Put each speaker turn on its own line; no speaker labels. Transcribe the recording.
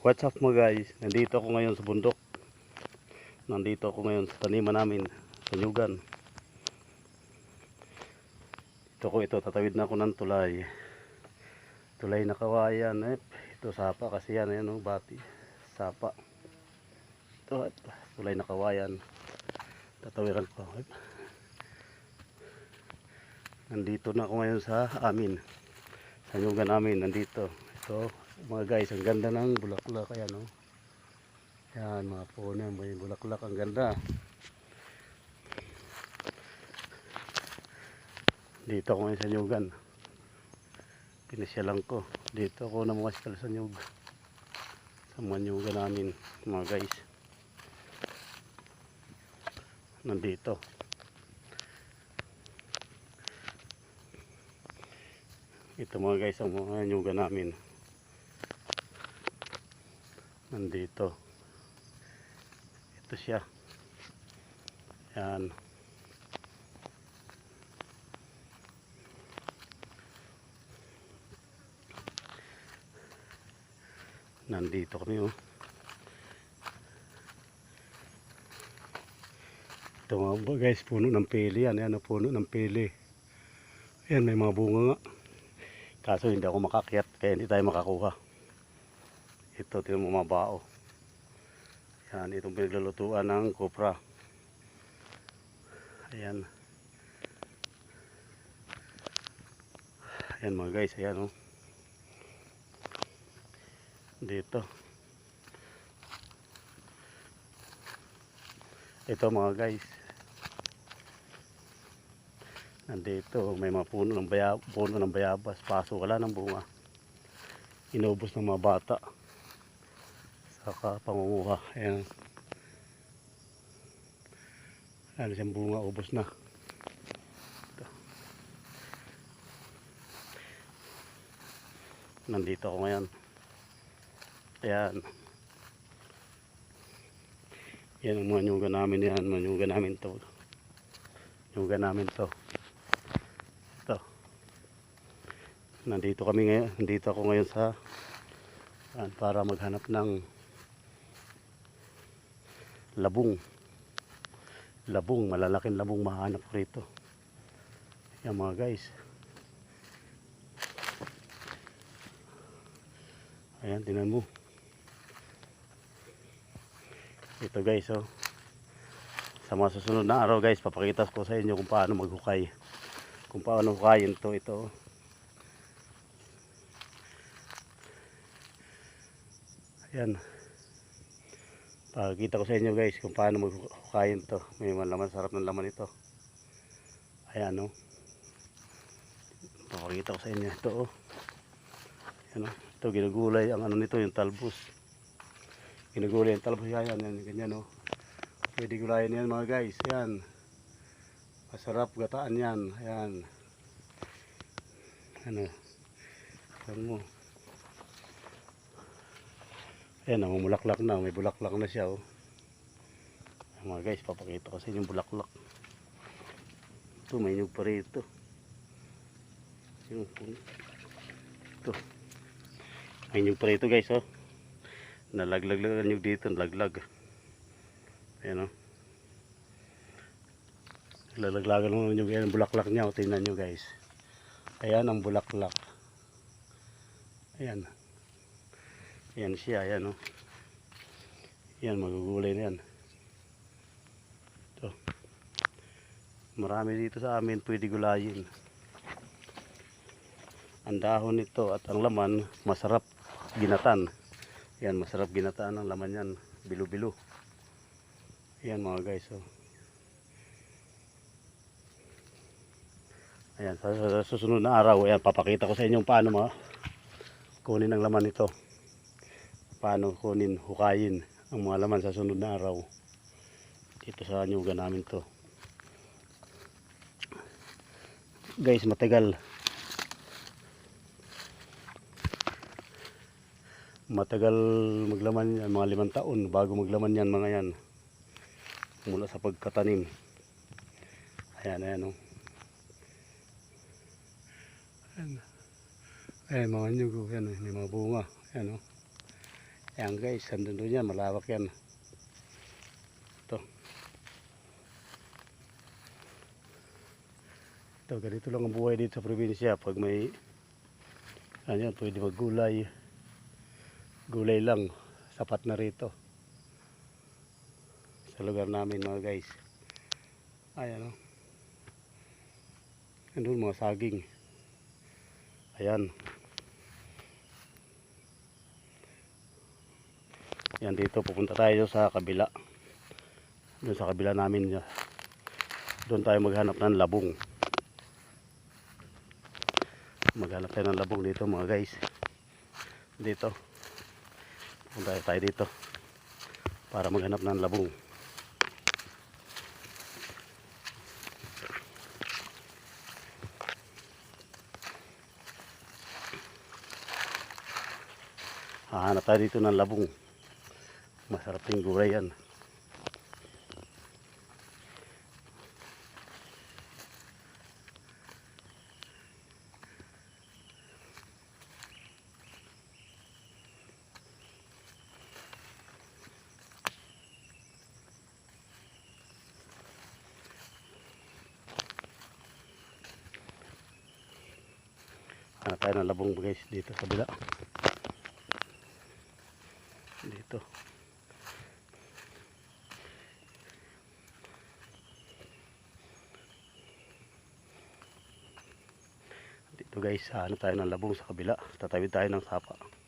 What's up mga guys? Nandito ako ngayon sa bundok. Nandito ako ngayon sa taniman namin sa Nyugan. Ito ko ito, tatawid na ako ng tulay. Tulay na kawayan. Eh, ito sapa kasi yan, ayan oh, bati. Sapa. Ito, eh, tulay na kawayan. Tatawiran ko. Eh. Nandito na ako ngayon sa amin. Sa Nyugan namin, nandito. Ito, mga guys, ang ganda ng bulaklak. Ayan, oh. Yan, mga puno. May bulaklak. Ang ganda. Dito ako ngayon sa Nyugan. Pinasyalan ko. Dito ako namaskal sa Nyug. Sa mga Nyugan namin, mga guys. Nandito. Ito mga guys, ang mga Nyugan namin. Nandito. Ito siya. Yan. Nandito kami oh. Ito mga guys, puno ng pili yan. Yan, oh, puno ng pili. Ayan, may mga bunga nga. Kaso hindi ako makakyat, kaya hindi tayo makakuha. Ito, tingnan mo mabao. Yan, itong pinaglulutuan ng kopra. Ayan. Ayan mga guys, ayan oh. Dito. Ito mga guys. Nandito, may mga puno ng, bayab puno ng bayabas. Paso, wala ng bunga. Inubos ng mga bata. Saka pangunguha. Ayan. Ano siyang bunga, ubos na. Ito. Nandito ako ngayon. Ayan. Yan ang mga nyuga namin yan. Mga nyuga namin to. Nyuga namin to. Ito. Nandito kami ngayon. Nandito ako ngayon sa para maghanap ng labong. Labong. Malalaking labong mahanap ko rito. Yan mga guys. Ayan, tinan mo. Ito guys, oh. Sa mga susunod na araw guys, papakita ko sa inyo kung paano maghukay. Kung paano hukayin to, ito. oh. Ayan. Pakikita ko sa inyo guys kung paano maghukayin to. May malaman, sarap ng laman ito. Ayan, oh. Papakita ko sa inyo ito, oh. Ayan, oh. Ito, ginagulay ang ano nito, yung talbos. Ginagulay ang talbos yan, yan, yan, ganyan, oh. Pwede gulayan yan mga guys, yan. Masarap gataan yan, ayan. Ano, ayan mo. Ayan, namumulaklak na, may bulaklak na siya, oh. Ayan, mga guys, papakita ko sa inyo yung bulaklak. Ito, may nyug pa rito. Yung, ito. May nyug pa rito guys oh. Nalaglag lang ang nyug dito, nalaglag. Ayan oh. Lalaglagan lang ang nyug yan, ang bulaklak niya oh. Tingnan nyo guys. Ayan ang bulaklak. Ayan. Ayan siya, ayan oh. Ayan, magugulay na yan. Ito. Marami dito sa amin pwede gulayin. Ang dahon nito at ang laman masarap ginatan. Yan, masarap ginataan ang laman yan. Bilo-bilo. Yan mga guys. Oh. Ayan, sa susunod na araw, ayan, papakita ko sa inyo paano ma kunin ang laman nito. Paano kunin, hukayin ang mga laman sa sunod na araw. Dito sa nyuga namin to. Guys, matagal. matagal maglaman yan, mga limang taon bago maglaman yan mga yan mula sa pagkatanim ayan ayan oh. ayan, ayan mga nyugo yan, oh, may mga bunga ayan oh. Ayan guys, andun doon yan, malawak yan. Ito. Ito, ganito lang ang buhay dito sa probinsya. Pag may, ano yan, pwede maggulay. Gulay lang, sapat na rito. Sa lugar namin mga guys. Ayan o. Andun mga saging. Ayan. Yan dito pupunta tayo sa kabila. Doon sa kabila namin. Doon tayo maghanap ng labong. Maghanap tayo ng labong dito mga guys. Dito. Pupunta tayo dito. Para maghanap ng labong. Hahanap tayo dito ng labong. Masarap yung gulay yan. Hanap tayo ng labong guys dito sa bila. Dito guys, hanap tayo ng labong sa kabila. Tatawid tayo ng sapa.